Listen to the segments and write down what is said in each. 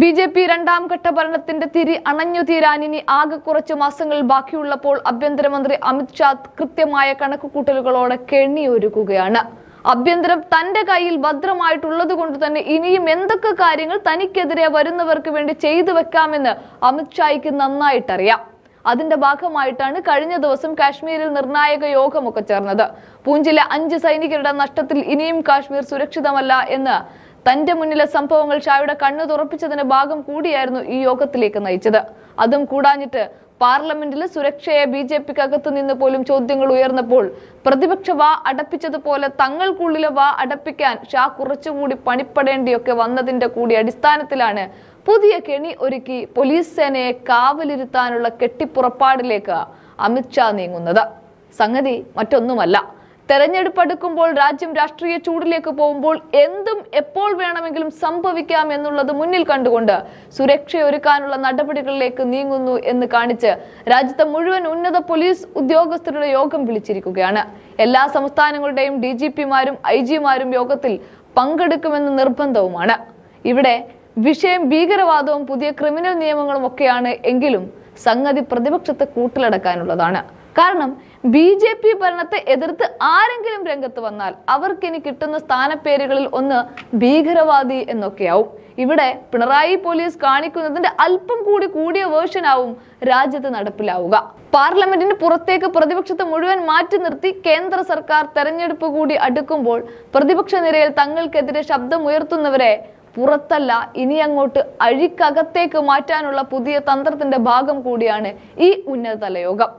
B J P രണ്ടാം ഘട്ട ഭരണത്തിന്റെ തിരി അണഞ്ഞു തീരാൻ ഇനി ആകെ കുറച്ച് മാസങ്ങൾ ബാക്കിയുള്ളപ്പോൾ ആഭ്യന്തരമന്ത്രി അമിത് ഷാ കൃത്യമായ കണക്കുകൂട്ടലുകളോടെ കെണിയൊരുക്കുകയാണ്. ആഭ്യന്തരം തന്റെ കയ്യിൽ ഭദ്രമായിട്ടുള്ളത് കൊണ്ട് തന്നെ ഇനിയും എന്തൊക്കെ കാര്യങ്ങൾ തനിക്കെതിരെ വരുന്നവർക്ക് വേണ്ടി ചെയ്തു വെക്കാമെന്ന് അമിത് ഷായ്ക്ക് നന്നായിട്ടറിയാം. അതിന്റെ ഭാഗമായിട്ടാണ് കഴിഞ്ഞ ദിവസം കാശ്മീരിൽ നിർണായക യോഗമൊക്കെ ചേർന്നത്. പൂഞ്ചിലെ അഞ്ച് സൈനികരുടെ നഷ്ടത്തിൽ ഇനിയും കാശ്മീർ സുരക്ഷിതമല്ല എന്ന് തന്റെ മുന്നിലെ സംഭവങ്ങൾ ഷായുടെ കണ്ണു തുറപ്പിച്ചതിന്റെ ഭാഗം കൂടിയായിരുന്നു ഈ യോഗത്തിലേക്ക് നയിച്ചത്. അതും കൂടാഞ്ഞിട്ട് പാർലമെന്റിൽ സുരക്ഷയെ ബി ജെ പിക്ക് അകത്തു നിന്ന് പോലും ചോദ്യങ്ങൾ ഉയർന്നപ്പോൾ പ്രതിപക്ഷ വാ അടപ്പിച്ചതുപോലെ തങ്ങൾക്കുള്ളിലെ വാ അടപ്പിക്കാൻ ഷാ കുറച്ചുകൂടി പണിപ്പെടേണ്ടിയൊക്കെ വന്നതിന്റെ കൂടി അടിസ്ഥാനത്തിലാണ് പുതിയ കെണി ഒരുക്കി പോലീസ് സേനയെ കാവലിരുത്താനുള്ള കെട്ടിപ്പുറപ്പാടിലേക്ക് അമിത്ഷാ നീങ്ങുന്നത്. സംഗതി മറ്റൊന്നുമല്ല. തെരഞ്ഞെടുപ്പ് അടുക്കുമ്പോൾ രാജ്യം രാഷ്ട്രീയ ചൂടിലേക്ക് പോകുമ്പോൾ എന്തും എപ്പോൾ വേണമെങ്കിലും സംഭവിക്കാം എന്നുള്ളത് മുന്നിൽ കണ്ടുകൊണ്ട് സുരക്ഷയൊരുക്കാനുള്ള നടപടികളിലേക്ക് നീങ്ങുന്നു എന്ന് കാണിച്ച് രാജ്യത്തെ മുഴുവൻ ഉന്നത പോലീസ് ഉദ്യോഗസ്ഥരുടെ യോഗം വിളിച്ചിരിക്കുകയാണ്. എല്ലാ സംസ്ഥാനങ്ങളുടെയും ഡി ജി പിമാരും ഐ ജിമാരും യോഗത്തിൽ പങ്കെടുക്കുമെന്ന് നിർബന്ധവുമാണ്. ഇവിടെ വിഷയം ഭീകരവാദവും പുതിയ ക്രിമിനൽ നിയമങ്ങളും ഒക്കെയാണ് എങ്കിലും സംഗതി പ്രതിപക്ഷത്തെ കൂട്ടിലടക്കാനുള്ളതാണ്. കാരണം ബി ജെ പി ഭരണത്തെ എതിർത്ത് ആരെങ്കിലും രംഗത്ത് വന്നാൽ അവർക്കിനി കിട്ടുന്ന സ്ഥാനപ്പേരുകളിൽ ഒന്ന് ഭീകരവാദി എന്നൊക്കെയാവും. ഇവിടെ പിണറായി പോലീസ് കാണിക്കുന്നതിന്റെ അല്പം കൂടി കൂടിയ വേർഷൻ ആവും രാജ്യത്ത് നടപ്പിലാവുക. പാർലമെന്റിന് പുറത്തേക്ക് പ്രതിപക്ഷത്തെ മുഴുവൻ മാറ്റി നിർത്തി കേന്ദ്ര സർക്കാർ തെരഞ്ഞെടുപ്പ് കൂടി അടുക്കുമ്പോൾ പ്രതിപക്ഷ നിരയിൽ തങ്ങൾക്കെതിരെ ശബ്ദമുയർത്തുന്നവരെ പുറത്തല്ല ഇനി അങ്ങോട്ട് അഴിക്കകത്തേക്ക് മാറ്റാനുള്ള പുതിയ തന്ത്രത്തിന്റെ ഭാഗം കൂടിയാണ് ഈ ഉന്നതതല യോഗം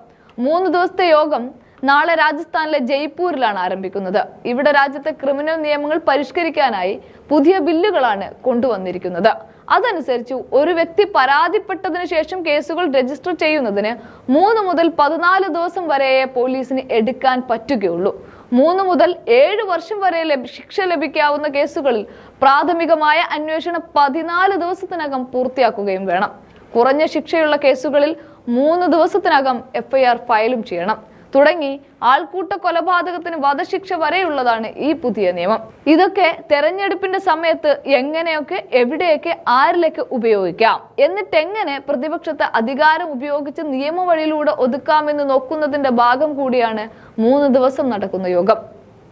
മൂന്ന് ദിവസത്തെ യോഗം നാളെ രാജസ്ഥാനിലെ ജയ്പൂരിലാണ് ആരംഭിക്കുന്നത്. ഇവിടെ രാജ്യത്തെ ക്രിമിനൽ നിയമങ്ങൾ പരിഷ്കരിക്കാനായി പുതിയ ബില്ലുകളാണ് കൊണ്ടുവന്നിരിക്കുന്നത്. അതനുസരിച്ച് ഒരു വ്യക്തി പരാതിപ്പെട്ടതിന് ശേഷം കേസുകൾ രജിസ്റ്റർ ചെയ്യുന്നതിന് മൂന്ന് മുതൽ പതിനാല് ദിവസം വരെയേ പോലീസിന് എടുക്കാൻ പറ്റുകയുള്ളൂ. മൂന്ന് മുതൽ ഏഴ് വർഷം വരെ ശിക്ഷ ലഭിക്കാവുന്ന കേസുകളിൽ പ്രാഥമികമായ അന്വേഷണം പതിനാല് ദിവസത്തിനകം പൂർത്തിയാക്കുകയും വേണം. കുറഞ്ഞ ശിക്ഷയുള്ള കേസുകളിൽ മൂന്ന് ദിവസത്തിനകം എഫ്ഐആർ ഫയലും ചെയ്യണം. തുടങ്ങി ആൾക്കൂട്ട കൊലപാതകത്തിന് വധശിക്ഷ വരെയുള്ളതാണ് ഈ പുതിയ നിയമം. ഇതൊക്കെ തെരഞ്ഞെടുപ്പിന്റെ സമയത്ത് എങ്ങനെയൊക്കെ എവിടെയൊക്കെ ആരിലേക്ക് ഉപയോഗിക്കാം. എന്നിട്ട് എങ്ങനെ പ്രതിപക്ഷത്തെ അധികാരം ഉപയോഗിച്ച് നിയമവഴിയിലൂടെ ഒതുക്കാമെന്ന് നോക്കുന്നതിന്റെ ഭാഗം കൂടിയാണ് മൂന്ന് ദിവസം നടക്കുന്ന യോഗം.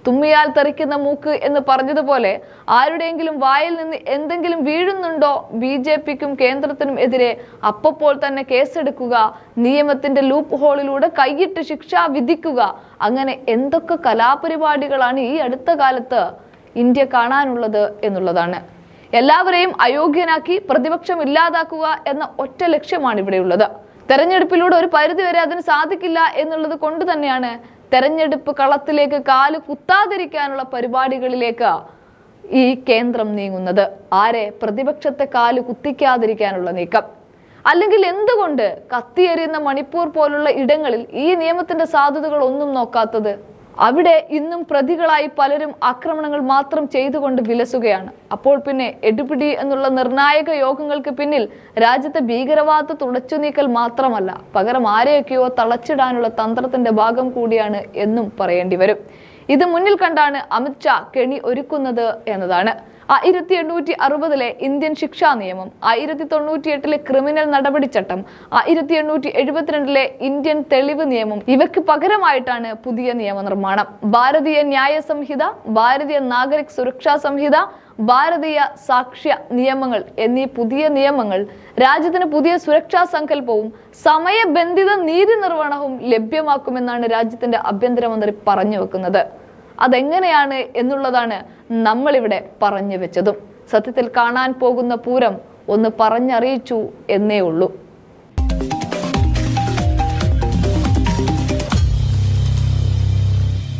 തുമ്മിയാൽ തെറിക്കുന്ന മൂക്ക് എന്ന് പറഞ്ഞതുപോലെ ആരുടെയെങ്കിലും വായിൽ നിന്ന് എന്തെങ്കിലും വീഴുന്നുണ്ടോ? ബി ജെ പിക്കും കേന്ദ്രത്തിനും എതിരെ അപ്പപ്പോൾ തന്നെ കേസെടുക്കുക നിയമത്തിന്റെ ലൂപ്പ് ഹോളിലൂടെ കൈയിട്ട് ശിക്ഷ വിധിക്കുക. അങ്ങനെ എന്തൊക്കെ കലാപരിപാടികളാണ് ഈ അടുത്ത കാലത്ത് ഇന്ത്യ കാണാനുള്ളത് എന്നുള്ളതാണ്. എല്ലാവരെയും അയോഗ്യനാക്കി പ്രതിപക്ഷം ഇല്ലാതാക്കുക എന്ന ഒറ്റ ലക്ഷ്യമാണ് ഇവിടെയുള്ളത് തെരഞ്ഞെടുപ്പിലൂടെ ഒരു പരിധി വരെ അതിന് സാധിക്കില്ല എന്നുള്ളത് കൊണ്ട് തന്നെയാണ് തെരഞ്ഞെടുപ്പ് കളത്തിലേക്ക് കാൽ കുത്താതിരിക്കാനുള്ള പരിപാടികളിലേക്ക് ഈ കേന്ദ്രം നീങ്ങുന്നത്. ആരെ പ്രതിപക്ഷത്തെ കാൽ കുത്തിക്കാതിരിക്കാനുള്ള നീക്കം? അല്ലെങ്കിൽ എന്തുകൊണ്ട് കത്തിയെറിയുന്ന മണിപ്പൂർ പോലുള്ള ഇടങ്ങളിൽ ഈ നിയമത്തിന്റെ സാധ്യതകൾ ഒന്നും നോക്കാത്തത് അവിടെ ഇന്നും പ്രതികളായി പലരും ആക്രമണങ്ങൾ മാത്രം ചെയ്തുകൊണ്ട് വിലസുകയാണ്. അപ്പോൾ പിന്നെ എടുപിടി എന്നുള്ള നിർണായക യോഗങ്ങൾക്ക് പിന്നിൽ രാജ്യത്തെ ഭീകരവാദ തുടച്ചു നീക്കൽ മാത്രമല്ല പകരം ആരെയൊക്കെയോ തളച്ചിടാനുള്ള തന്ത്രത്തിന്റെ ഭാഗം കൂടിയാണ് എന്നും പറയേണ്ടി വരും. ഇത് മുന്നിൽ കണ്ടാണ് അമിത് ഷാ കെണി ഒരുക്കുന്നത് എന്നതാണ്. ആയിരത്തി എണ്ണൂറ്റി അറുപതിലെ ഇന്ത്യൻ ശിക്ഷാ നിയമം ആയിരത്തി തൊണ്ണൂറ്റി എട്ടിലെ ക്രിമിനൽ നടപടിച്ചട്ടം ആയിരത്തി എണ്ണൂറ്റി എഴുപത്തിരണ്ടിലെ ഇന്ത്യൻ തെളിവ് നിയമം ഇവയ്ക്ക് പകരമായിട്ടാണ് പുതിയ നിയമനിർമ്മാണം. ഭാരതീയ ന്യായ സംഹിത ഭാരതീയ നാഗരിക് സുരക്ഷാ സംഹിത ഭാരതീയ സാക്ഷ്യ നിയമങ്ങൾ എന്നീ പുതിയ നിയമങ്ങൾ രാജ്യത്തിന് പുതിയ സുരക്ഷാ സങ്കല്പവും സമയബന്ധിത നീതി നിർവഹണവും ലഭ്യമാക്കുമെന്നാണ് രാജ്യത്തിന്റെ ആഭ്യന്തരമന്ത്രി പറഞ്ഞു വെക്കുന്നത്. അതെങ്ങനെയാണ് എന്നുള്ളതാണ് നമ്മളിവിടെ പറഞ്ഞു വെച്ചതും. സത്യത്തിൽ കാണാൻ പോകുന്ന പൂരം ഒന്ന് പറഞ്ഞറിയിച്ചു എന്നേ ഉള്ളൂ.